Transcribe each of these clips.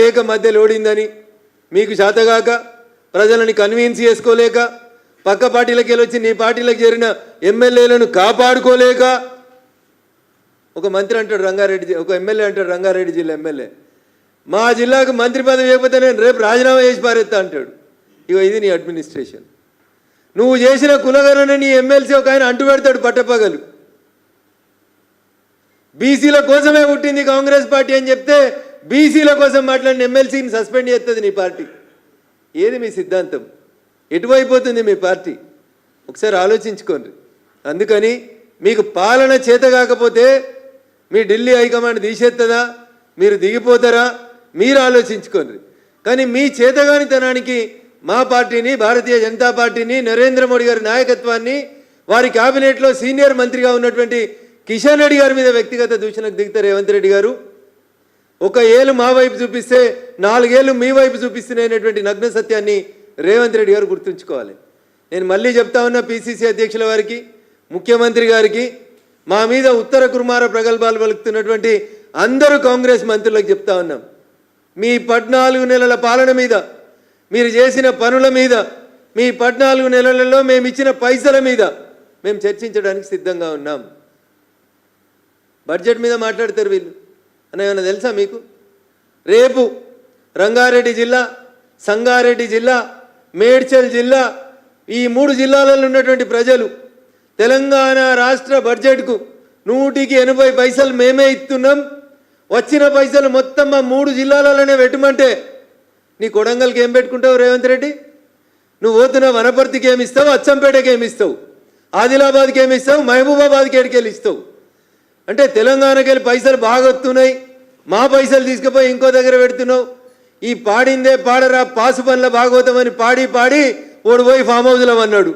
లేక మధ్యలో ఓడిందని మీకు శాతగాక ప్రజలని కన్విన్స్ చేసుకోలేక పక్క పార్టీలకు వెళ్ళి వచ్చి నీ పార్టీలకు చేరిన ఎమ్మెల్యేలను కాపాడుకోలేక. ఒక మంత్రి అంటాడు రంగారెడ్డి ఒక ఎమ్మెల్యే అంటాడు రంగారెడ్డి జిల్లా ఎమ్మెల్యే. మా జిల్లాకు మంత్రి పదవి ఇవ్వకపోతే నేను రేపు రాజీనామా చేసి పారేస్తా అంటాడు. ఇక ఇది నీ అడ్మినిస్ట్రేషన్ నువ్వు చేసిన కులగరణ నీ ఎమ్మెల్సీ ఒక ఆయన అంటు పెడతాడు పట్టపగలు. బీసీల కోసమే పుట్టింది కాంగ్రెస్ పార్టీ అని చెప్తే బీసీల కోసం మాట్లాడిన ఎమ్మెల్సీని సస్పెండ్ చేస్తుంది నీ పార్టీ. ఏది మీ సిద్ధాంతం? ఎటువైపోతుంది మీ పార్టీ? ఒకసారి ఆలోచించుకోండి. అందుకని మీకు పాలన చేత కాకపోతే మీ ఢిల్లీ హైకమాండ్ తీసేస్తుందా మీరు దిగిపోతారా? మీరు ఆలోచించుకోండి. కానీ మీ చేతగానితనానికి మా పార్టీని భారతీయ జనతా పార్టీని నరేంద్ర మోడీ గారి నాయకత్వాన్ని వారి క్యాబినెట్లో సీనియర్ మంత్రిగా ఉన్నటువంటి కిషన్ రెడ్డి గారి మీద వ్యక్తిగత దూషణకు దిగుతారు రేవంత్ రెడ్డి గారు. ఒక ఏళ్ళు మా వైపు చూపిస్తే నాలుగేళ్ళు మీ వైపు చూపిస్తున్నాయనేటువంటి నగ్న సత్యాన్ని రేవంత్ రెడ్డి గారు గుర్తుంచుకోవాలి. నేను మళ్ళీ చెప్తా ఉన్న పిసిసి అధ్యక్షుల వారికి ముఖ్యమంత్రి గారికి మా మీద ఉత్తర కుమార ప్రగల్భాలు పలుకుతున్నటువంటి అందరూ కాంగ్రెస్ మంత్రులకు చెప్తా ఉన్నాం. మీ పద్నాలుగు నెలల పాలన మీద మీరు చేసిన పనుల మీద మీ పద్నాలుగు నెలలలో మేము ఇచ్చిన పైసల మీద మేము చర్చించడానికి సిద్ధంగా ఉన్నాం. బడ్జెట్ మీద మాట్లాడతారు వీళ్ళు. అని ఏమైనా తెలుసా మీకు? రేపు రంగారెడ్డి జిల్లా సంగారెడ్డి జిల్లా మేడ్చల్ జిల్లా ఈ మూడు జిల్లాలలో ఉన్నటువంటి ప్రజలు తెలంగాణ రాష్ట్ర బడ్జెట్కు నూటికి ఎనభై పైసలు మేమే ఇస్తున్నాం. వచ్చిన పైసలు మొత్తం మా మూడు జిల్లాలలోనే పెట్టమంటే నీ కొడంగల్కి ఏం పెట్టుకుంటావు రేవంత్ రెడ్డి? నువ్వు పోతున్న వనపర్తికి ఏమి ఇస్తావు? అచ్చంపేటకి ఏమి ఇస్తావు? ఆదిలాబాద్కి ఏమి ఇస్తావు? మహబూబాబాద్కి ఏడికెళ్ళి ఇస్తావు? అంటే తెలంగాణకి వెళ్ళి పైసలు బాగా వస్తున్నాయి మా పైసలు తీసుకుపోయి ఇంకో దగ్గర పెడుతున్నావు. ఈ పాడిందే పాడరా పాసు పనుల భాగవతమని పాడి పాడి ఓడి పోయి ఫామ్ హౌస్లో అన్నాడు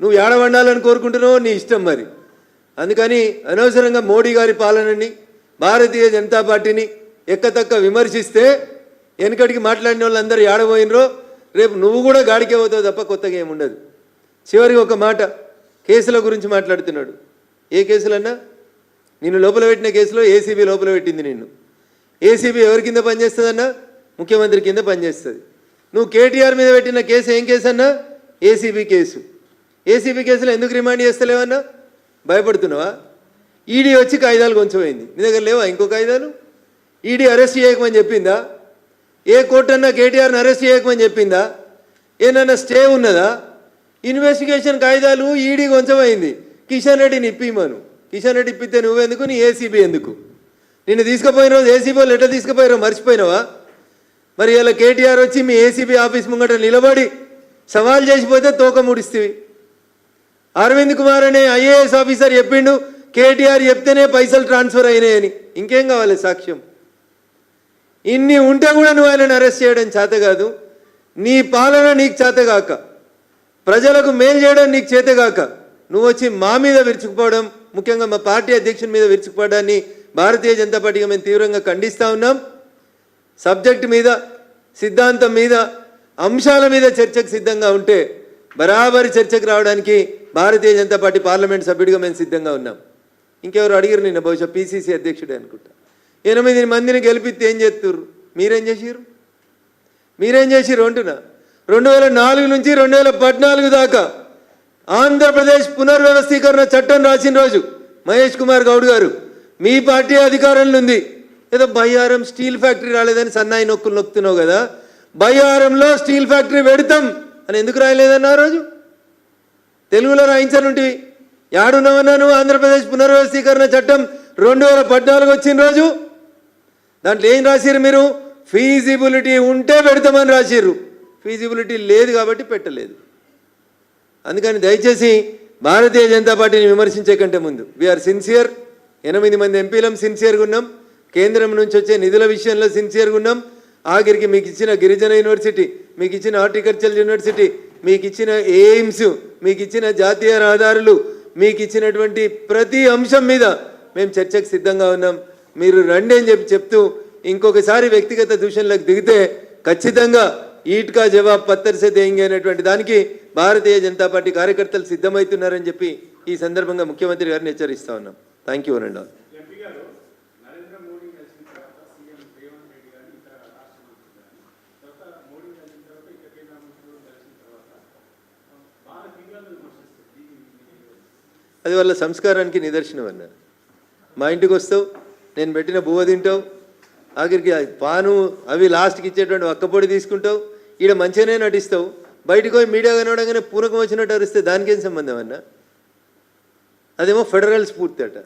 నువ్వు ఏడ వండాలని కోరుకుంటున్నావు నీ ఇష్టం మరి. అందుకని అనవసరంగా మోడీ గారి పాలనని భారతీయ జనతా పార్టీని ఎక్కతక్క విమర్శిస్తే వెనకటికి మాట్లాడిన వాళ్ళందరూ ఏడబోయినరో రేపు నువ్వు కూడా గాడికే పోతావు తప్ప కొత్తగా ఏముండదు. చివరికి ఒక మాట కేసుల గురించి మాట్లాడుతున్నాడు. ఏ కేసులన్నా? నిన్ను లోపల పెట్టిన కేసులో ఏసీబీ లోపల పెట్టింది నిన్ను. ఏసీబీ ఎవరి కింద పనిచేస్తుందన్నా? ముఖ్యమంత్రి కింద పనిచేస్తుంది. నువ్వు కేటీఆర్ మీద పెట్టిన కేసు ఏం కేసు అన్నా ఏసీబీ కేసు. ఏసీబీ కేసులో ఎందుకు రిమాండ్ చేస్తలేవన్నా? భయపడుతున్నావా? ఈడీ వచ్చి కాగితాలు కొంచెమైంది. నీ దగ్గర లేవా ఇంకో కాగితాలు? ఈడీ అరెస్ట్ చేయకమని చెప్పిందా? ఏ కోర్టు అన్నా కేటీఆర్ని అరెస్ట్ చేయకమని చెప్పిందా? ఏనన్నా స్టే ఉన్నదా? ఇన్వెస్టిగేషన్ కాగితాలు ఈడీ కొంచెమైంది. కిషన్ రెడ్డిని ఇప్పిమను. కిషన్ రెడ్డి ఇప్పితే నువ్వెందుకు? నీ ఏసీబీ ఎందుకు? నిన్ను తీసుకుపోయిన రోజు ఏసీబీ వాళ్ళు ఎట్లా తీసుకుపోయారో మర్చిపోయినావా? మరి ఇలా కేటీఆర్ వచ్చి మీ ఏసీబీ ఆఫీస్ ముంగట నిలబడి సవాల్ చేసిపోతే తోక ముడిస్తేవి అరవింద్ కుమార్ అనే ఐఏఎస్ ఆఫీసర్ చెప్పిండు కేటీఆర్ చెప్తేనే పైసలు ట్రాన్స్ఫర్ అయినాయని. ఇంకేం కావాలి సాక్ష్యం? ఇన్ని ఉంటే కూడా నువ్వు ఆయనను అరెస్ట్ చేయడం చేత కాదు. నీ పాలన నీకు చేతగాక ప్రజలకు మేలు చేయడం నీకు చేతగాక నువ్వు వచ్చి మా మీద విరుచుకుపోవడం ముఖ్యంగా మా పార్టీ అధ్యక్షుని మీద విరుచుకుపోవడాన్ని భారతీయ జనతా పార్టీగా మేము తీవ్రంగా ఖండిస్తూ ఉన్నాం. సబ్జెక్ట్ మీద సిద్ధాంతం మీద అంశాల మీద చర్చకు సిద్ధంగా ఉంటే బరాబరి చర్చకు రావడానికి భారతీయ జనతా పార్టీ పార్లమెంట్ సభ్యుడిగా మేము సిద్ధంగా ఉన్నాం. ఇంకెవరు అడిగారు నిన్న బహుశా పీసీసీ అధ్యక్షుడే అనుకుంటా. ఎనిమిది మందిని గెలిపితే ఏం చేస్తుర్రు మీరేం చేసారు మీరేం చేసిర్రు అంటున్నా? రెండు వేల నాలుగు నుంచి రెండు వేల పద్నాలుగు దాకా ఆంధ్రప్రదేశ్ పునర్వ్యవస్థీకరణ చట్టం రాసిన రోజు మహేష్ కుమార్ గౌడ్ గారు మీ పార్టీ అధికారంలో ఉంది. ఏదో బయ్యారం స్టీల్ ఫ్యాక్టరీ రాలేదని సన్నాయి నొక్కులు నొక్కుతున్నావు కదా బయ్యారంలో స్టీల్ ఫ్యాక్టరీ పెడతాం అని ఎందుకు రాయలేదన్న ఆ రోజు? తెలుగులో రాయించనుంటివి యాడున్నావన్నా నువ్వు ఆంధ్రప్రదేశ్ పునర్వ్యవస్థీకరణ చట్టం రెండు వేల పద్నాలుగు వచ్చిన రోజు దాంట్లో ఏం రాసిర్రు మీరు? ఫీజిబిలిటీ ఉంటే పెడతామని రాసిర్రు. ఫీజిబిలిటీ లేదు కాబట్టి పెట్టలేదు. అందుకని దయచేసి భారతీయ జనతా పార్టీని విమర్శించే కంటే ముందు. వీఆర్ సిన్సియర్ ఎనిమిది మంది ఎంపీలం సిన్సియర్గా ఉన్నాం. కేంద్రం నుంచి వచ్చే నిధుల విషయంలో సిన్సియర్గా ఉన్నాం. ఆఖరికి మీకు ఇచ్చిన గిరిజన యూనివర్సిటీ మీకు ఇచ్చిన హార్టికల్చర్ యూనివర్సిటీ మీకు ఇచ్చిన ఎయిమ్స్ మీకు ఇచ్చిన జాతీయ రహదారులు మీకు ఇచ్చినటువంటి ప్రతి అంశం మీద మేము చర్చకు సిద్ధంగా ఉన్నాం. మీరు రండి అని చెప్పి చెప్తూ ఇంకొకసారి వ్యక్తిగత దూషణలకు దిగితే ఖచ్చితంగా ఈట్కా జవాబ్ పత్తర్ సే అనేటువంటి దానికి భారతీయ జనతా పార్టీ కార్యకర్తలు సిద్ధమవుతున్నారని చెప్పి ఈ సందర్భంగా ముఖ్యమంత్రి గారిని హెచ్చరిస్తా ఉన్నాం. థ్యాంక్ యూ అనండి అది వాళ్ళ సంస్కారానికి నిదర్శనం అన్న. మా ఇంటికి వస్తావు నేను పెట్టిన బువ్వ తింటావు ఆఖరికి పాను అవి లాస్ట్కి ఇచ్చేటువంటి ఒక్కపొడి తీసుకుంటావు ఈడ మంచిగానే నటిస్తావు. బయటకు పోయి మీడియా కనవడంగానే పూనకం వచ్చినట్టు అరిస్తే దానికేం సంబంధం అన్న? అదేమో ఫెడరల్ స్ఫూర్తి అట.